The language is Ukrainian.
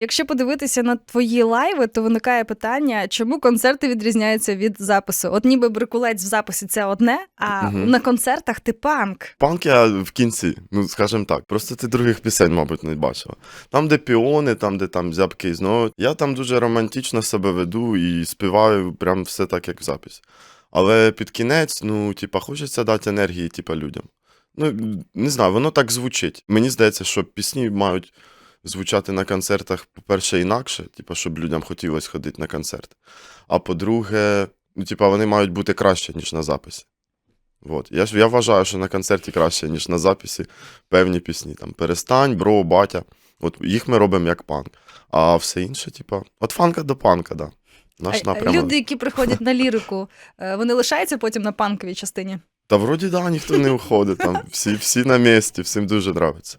Якщо подивитися на твої лайви, то виникає питання, чому концерти відрізняються від запису? От ніби брикулець в записі це одне, а Мгм. на концертах ти панк. Панк я в кінці, ну скажімо так. Просто ти других пісень, мабуть, не бачила. Там, де піони, там, де там зябки знову. Я там дуже романтично себе веду і співаю прям все так, як в записі. Але під кінець, ну, типа, хочеться дати енергії, типа, людям. Ну, не знаю, воно так звучить. Мені здається, що пісні мають звучати на концертах, по-перше, інакше, типа, щоб людям хотілося ходити на концерт. А по-друге, ну, типа, вони мають бути краще, ніж на записі. От. Я, ж- я вважаю, що на концерті краще, ніж на записі певні пісні. Там Перестань, бро, батя. От їх ми робимо як панк. А все інше, типа, от фанка до панка, да. Наш напрямок. Люди, які приходять на лірику, е, вони лишаються потім на панковій частині. Та вроді да, ніхто не уходить. Там всі, всі на місці, всім дуже подобається.